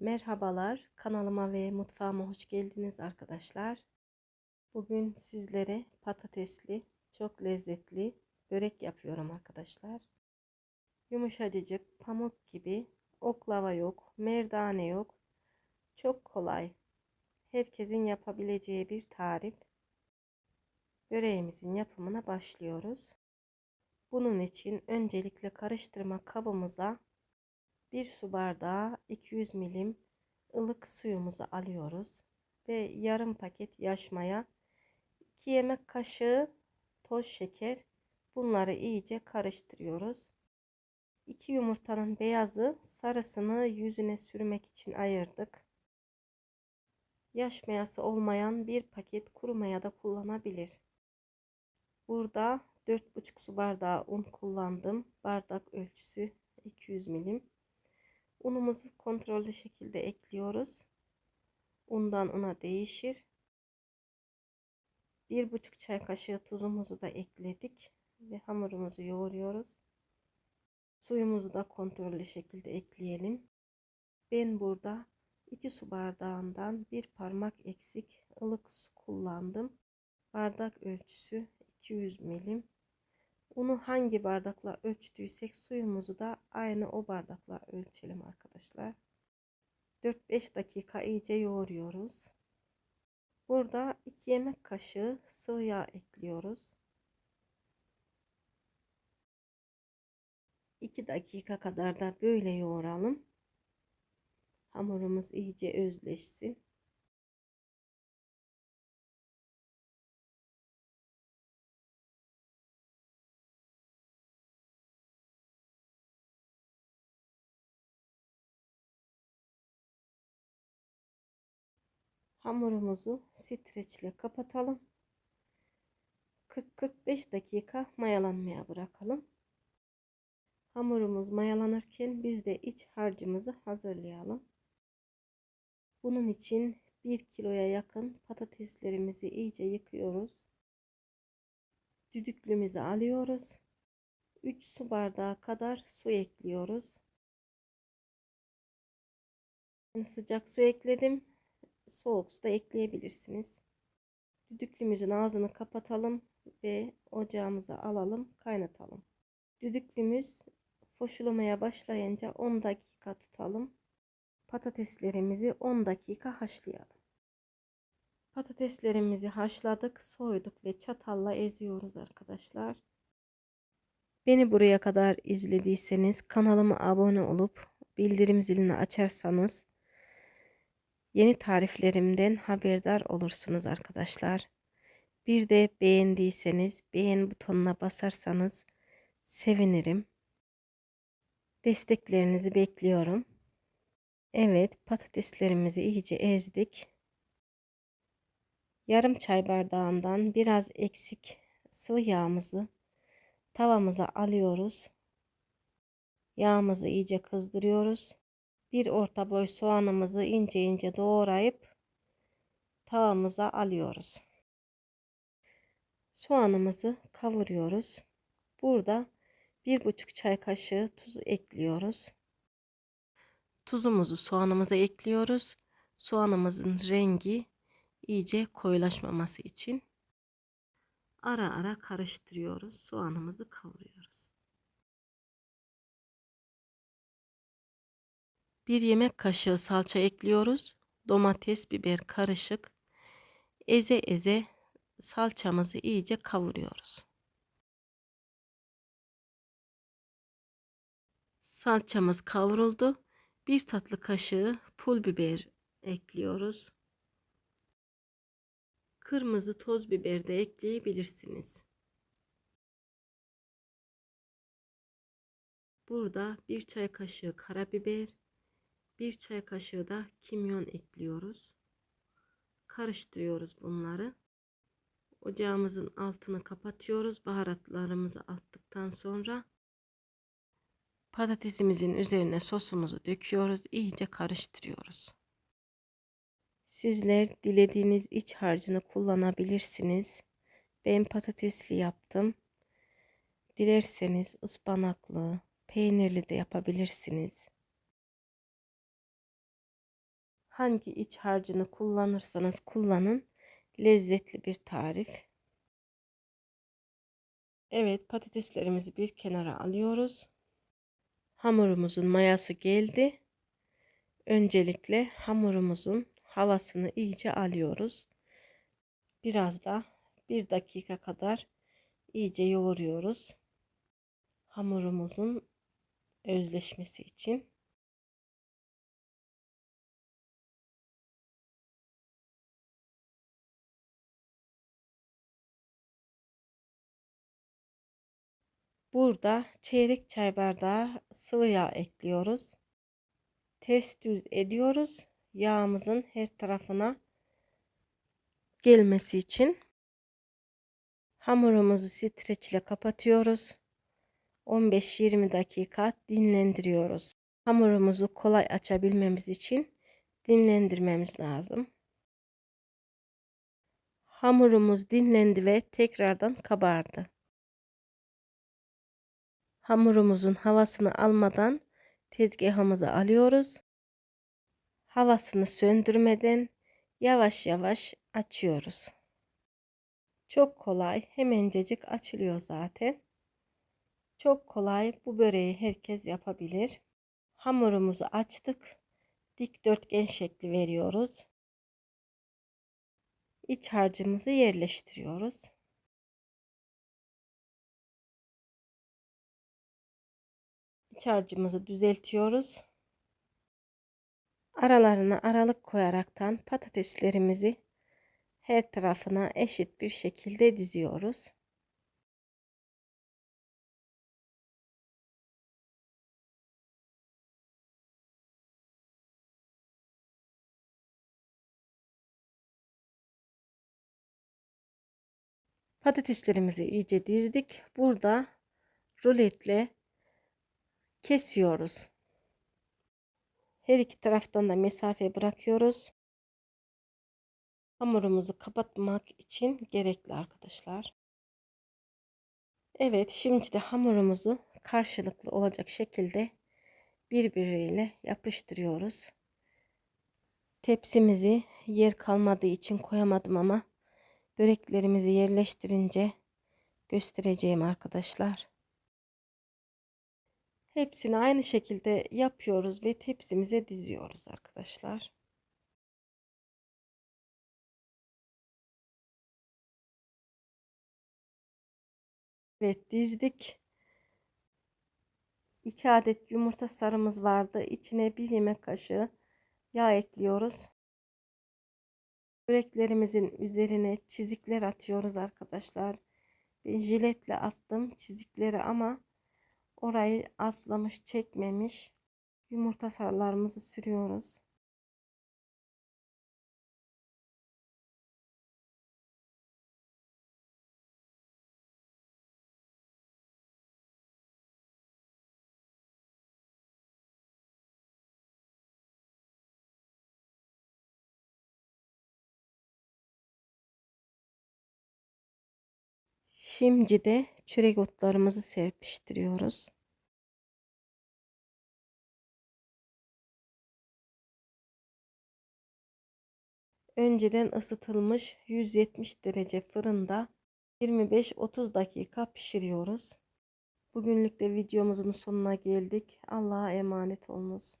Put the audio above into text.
Merhabalar, kanalıma ve mutfağıma hoş geldiniz arkadaşlar. Bugün sizlere patatesli, çok lezzetli börek yapıyorum arkadaşlar. Yumuşacık, pamuk gibi, oklava yok, merdane yok. Çok kolay. Herkesin yapabileceği bir tarif. Böreğimizin yapımına başlıyoruz. Bunun için öncelikle karıştırma kabımıza 1 su bardağı 200 milim ılık suyumuzu alıyoruz ve yarım paket yaş maya 2 yemek kaşığı toz şeker bunları iyice karıştırıyoruz. 2 yumurtanın beyazı sarısını yüzüne sürmek için ayırdık. Yaş mayası olmayan bir paket kuru maya da kullanabilir. Burada 4,5 su bardağı un kullandım. Bardak ölçüsü 200 milim. Unumuzu kontrollü şekilde ekliyoruz. Undan una değişir. Bir buçuk çay kaşığı tuzumuzu da ekledik ve hamurumuzu yoğuruyoruz. Suyumuzu da kontrollü şekilde ekleyelim. Ben burada 2 su bardağından bir parmak eksik ılık su kullandım. Bardak ölçüsü 200 milim. Unu hangi bardakla ölçtüysek suyumuzu da aynı o bardakla ölçelim arkadaşlar. 4-5 dakika iyice yoğuruyoruz. Burada 2 yemek kaşığı sıvı yağ ekliyoruz. 2 dakika kadar da böyle yoğuralım. Hamurumuz iyice özleşsin. Hamurumuzu streçle kapatalım. 40-45 dakika mayalanmaya bırakalım. Hamurumuz mayalanırken biz de iç harcımızı hazırlayalım. Bunun için 1 kiloya yakın patateslerimizi iyice yıkıyoruz. Düdüklümüzü alıyoruz. 3 su bardağı kadar su ekliyoruz. Sıcak su ekledim soğuk su da ekleyebilirsiniz. Düdüklümüzün ağzını kapatalım ve ocağımıza alalım, kaynatalım. Düdüklümüz foşulamaya başlayınca 10 dakika tutalım. Patateslerimizi 10 dakika haşlayalım. Patateslerimizi haşladık, soyduk ve çatalla eziyoruz arkadaşlar. Beni buraya kadar izlediyseniz kanalıma abone olup bildirim zilini açarsanız Yeni tariflerimden haberdar olursunuz arkadaşlar. Bir de beğendiyseniz beğen butonuna basarsanız sevinirim. Desteklerinizi bekliyorum. Evet patateslerimizi iyice ezdik. Yarım çay bardağından biraz eksik sıvı yağımızı tavamıza alıyoruz. Yağımızı iyice kızdırıyoruz bir orta boy soğanımızı ince ince doğrayıp tavamıza alıyoruz. Soğanımızı kavuruyoruz. Burada bir buçuk çay kaşığı tuz ekliyoruz. Tuzumuzu soğanımıza ekliyoruz. Soğanımızın rengi iyice koyulaşmaması için ara ara karıştırıyoruz. Soğanımızı kavuruyoruz. 1 yemek kaşığı salça ekliyoruz. Domates, biber karışık. Eze eze salçamızı iyice kavuruyoruz. Salçamız kavruldu. 1 tatlı kaşığı pul biber ekliyoruz. Kırmızı toz biber de ekleyebilirsiniz. Burada 1 çay kaşığı karabiber, bir çay kaşığı da kimyon ekliyoruz. Karıştırıyoruz bunları. Ocağımızın altını kapatıyoruz. Baharatlarımızı attıktan sonra patatesimizin üzerine sosumuzu döküyoruz. İyice karıştırıyoruz. Sizler dilediğiniz iç harcını kullanabilirsiniz. Ben patatesli yaptım. Dilerseniz ıspanaklı, peynirli de yapabilirsiniz. Hangi iç harcını kullanırsanız kullanın lezzetli bir tarif. Evet patateslerimizi bir kenara alıyoruz. Hamurumuzun mayası geldi. Öncelikle hamurumuzun havasını iyice alıyoruz. Biraz da bir dakika kadar iyice yoğuruyoruz. Hamurumuzun özleşmesi için. Burada çeyrek çay bardağı sıvı yağ ekliyoruz. Ters düz ediyoruz. Yağımızın her tarafına gelmesi için hamurumuzu streç ile kapatıyoruz. 15-20 dakika dinlendiriyoruz. Hamurumuzu kolay açabilmemiz için dinlendirmemiz lazım. Hamurumuz dinlendi ve tekrardan kabardı. Hamurumuzun havasını almadan tezgahımıza alıyoruz. Havasını söndürmeden yavaş yavaş açıyoruz. Çok kolay, hemencecik açılıyor zaten. Çok kolay, bu böreği herkes yapabilir. Hamurumuzu açtık. Dikdörtgen şekli veriyoruz. İç harcımızı yerleştiriyoruz. İç harcımızı düzeltiyoruz. Aralarına aralık koyaraktan patateslerimizi her tarafına eşit bir şekilde diziyoruz. Patateslerimizi iyice dizdik. Burada ruletle kesiyoruz. Her iki taraftan da mesafe bırakıyoruz. Hamurumuzu kapatmak için gerekli arkadaşlar. Evet şimdi de hamurumuzu karşılıklı olacak şekilde birbiriyle yapıştırıyoruz. Tepsimizi yer kalmadığı için koyamadım ama böreklerimizi yerleştirince göstereceğim arkadaşlar. Hepsini aynı şekilde yapıyoruz ve tepsimize diziyoruz arkadaşlar. Evet dizdik. 2 adet yumurta sarımız vardı. İçine bir yemek kaşığı yağ ekliyoruz. Böreklerimizin üzerine çizikler atıyoruz arkadaşlar. Ben jiletle attım çizikleri ama orayı atlamış çekmemiş. Yumurta sarılarımızı sürüyoruz. Şimdi de çörek otlarımızı serpiştiriyoruz. Önceden ısıtılmış 170 derece fırında 25-30 dakika pişiriyoruz. Bugünlük de videomuzun sonuna geldik. Allah'a emanet olunuz.